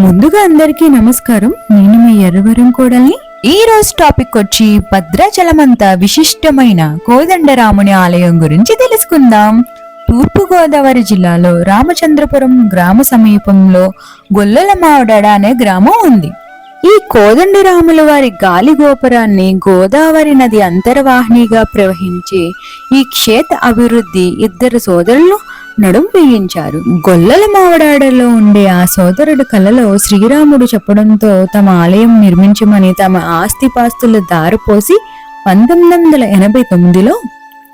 ముందుగా అందరికీ నమస్కారం. నేను మీ ఎర్రవరం కోడల్ని. ఈ రోజు టాపిక్ వచ్చి భద్రాచలమంత విశిష్టమైన కోదండరాముని ఆలయం గురించి తెలుసుకుందాం. తూర్పు గోదావరి జిల్లాలో రామచంద్రపురం గ్రామ సమీపంలో గొల్లల మావడాడ అనే గ్రామం ఉంది. ఈ కోదండరాముల వారి గాలి గోపురాన్ని గోదావరి నది అంతర్వాహినిగా ప్రవహించే ఈ క్షేత్ర అభివృద్ధి ఇద్దరు సోదరులు నడుం వేయించారు. గొల్లల మావడాడలో ఉండే ఆ సోదరుడు కలలో శ్రీరాముడు చెప్పడంతో తమ ఆలయం నిర్మించమని తమ ఆస్తిపాస్తులు దారిపోసి పంతొమ్మిది వందల ఎనభై తొమ్మిదిలో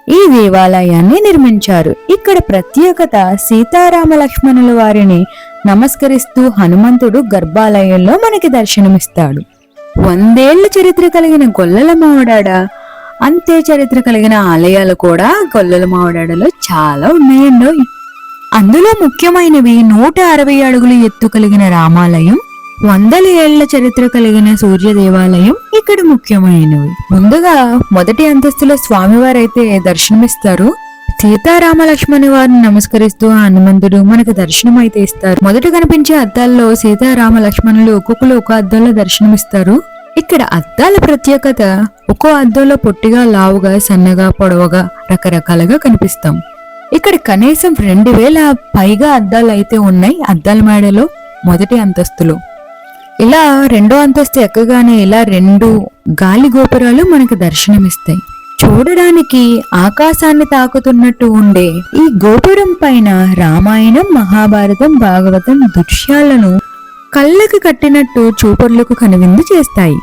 ఈ దేవాలయాన్ని నిర్మించారు. ఇక్కడ ప్రత్యేకత సీతారామ లక్ష్మణుల వారిని నమస్కరిస్తూ హనుమంతుడు గర్భాలయంలో మనకి దర్శనమిస్తాడు. వందేళ్ళ చరిత్ర కలిగిన గొల్లల మావడాడ అంతే చరిత్ర కలిగిన ఆలయాలు కూడా గొల్లల మావిడాడలో చాలా ఉన్నాయండి. అందులో ముఖ్యమైనవి నూట అరవై అడుగుల ఎత్తు కలిగిన రామాలయం వందల ఏళ్ళ చరిత్ర కలిగిన సూర్య దేవాలయం ఇక్కడ ముఖ్యమైనవి. ముందుగా మొదటి అంతస్తులో స్వామివారైతే దర్శనమిస్తారు. సీతారామ లక్ష్మణి వారిని నమస్కరిస్తూ హనుమంతుడు మనకు దర్శనం అయితే ఇస్తారు. మొదట కనిపించే అద్దాల్లో సీతారామ లక్ష్మణులు ఒక్కొక్కరు ఒక అద్దంలో దర్శనమిస్తారు. ఇక్కడ అద్దాల ప్రత్యేకత. ఒక్కో అద్దంలో పొట్టిగా లావుగా సన్నగా పొడవగా రకరకాలుగా కనిపిస్తాం. ఇక్కడ కనీసం రెండు వేల పైగా అద్దాలు అయితే ఉన్నాయి అద్దాల మేడలో మొదటి అంతస్తులో. ఇలా రెండో అంతస్తు ఎక్కగానే ఇలా రెండు గాలి గోపురాలు మనకు దర్శనమిస్తాయి. చూడడానికి ఆకాశాన్ని తాకుతున్నట్టు ఉండే ఈ గోపురం పైన రామాయణం మహాభారతం భాగవతం దృశ్యాలను కళ్ళకు కట్టినట్టు చూపర్లకు కనువిందు చేస్తాయి.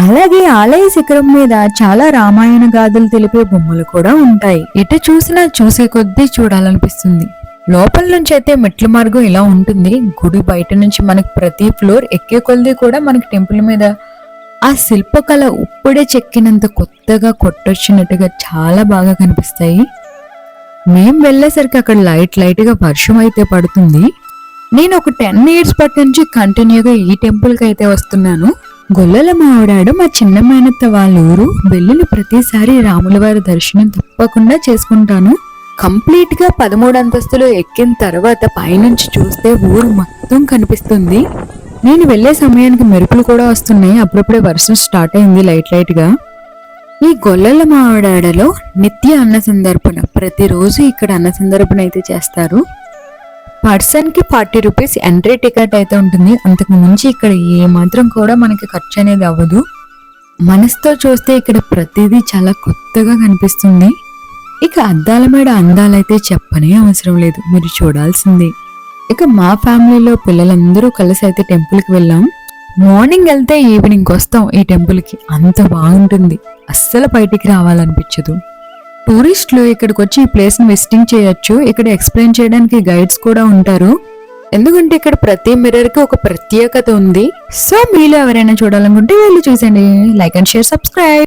అలాగే ఆలయ శిఖరం మీద చాలా రామాయణ గాథలు తెలిపే బొమ్మలు కూడా ఉంటాయి. ఎటు చూసినా చూసే కొద్దీ చూడాలనిపిస్తుంది. లోపల నుంచి అయితే మెట్ల మార్గం ఇలా ఉంటుంది. గుడి బయట నుంచి మనకి ప్రతి ఫ్లోర్ ఎక్కే కొలది కూడా మనకి టెంపుల్ మీద ఆ శిల్పకళ ఇప్పుడే చెక్కినంత కొత్తగా కొట్టొచ్చినట్టుగా చాలా బాగా కనిపిస్తాయి. మేం వెళ్ళేసరికి అక్కడ లైట్ లైట్గా వర్షం అయితే పడుతుంది. నేను ఒక టెన్ ఇయర్స్ పట్టు నుంచి కంటిన్యూగా ఈ టెంపుల్కి అయితే వస్తున్నాను. గొల్లల మావిడాడు మా చిన్న మేనత్త వాళ్ళ ఊరు వెళ్ళిన ప్రతిసారి రాముల వారి దర్శనం తప్పకుండా చేసుకుంటాను. కంప్లీట్గా పదమూడు అంతస్తులు ఎక్కిన తర్వాత పైనుంచి చూస్తే ఊరు మొత్తం కనిపిస్తుంది. నేను వెళ్ళే సమయానికి మెరుపులు కూడా వస్తున్నాయి. అప్పుడప్పుడే వర్షం స్టార్ట్ అయింది లైట్ లైట్గా. ఈ గొల్లల మావిడాడలో నిత్య అన్న సందర్పణ ప్రతిరోజు ఇక్కడ అన్న సందర్పణ అయితే చేస్తారు. పర్సన్కి ఫార్టీ రూపీస్ ఎంట్రీ టికెట్ అయితే ఉంటుంది. అంతకు మించి ఇక్కడ ఏ మాత్రం కూడా మనకి ఖర్చు అనేది అవ్వదు. మనసుతో చూస్తే ఇక్కడ ప్రతిదీ చాలా కొత్తగా కనిపిస్తుంది. ఇక అద్దాల మేడ అందాలైతే చెప్పనే అవసరం లేదు. మీరు చూడాల్సిందే. ఇక మా ఫ్యామిలీలో పిల్లలందరూ కలిసి అయితే టెంపుల్కి వెళ్ళాం. మార్నింగ్ వెళ్తే ఈవినింగ్ వస్తాం ఈ టెంపుల్కి. అంత బాగుంటుంది. అస్సలు బయటికి రావాలనిపించదు. టూరిస్టులు ఇక్కడికి వచ్చి ఈ ప్లేస్ని విజిటింగ్ చేయొచ్చు. ఇక్కడ ఎక్స్ప్లెయిన్ చేయడానికి గైడ్స్ కూడా ఉంటారు. ఎందుకంటే ఇక్కడ ప్రతి మిర్రర్కి ఒక ప్రత్యేకత ఉంది. సో మీలో ఎవరైనా చూడాలనుకుంటే వెళ్ళి చూసండి లైక్ అండ్ షేర్ సబ్స్క్రైబ్.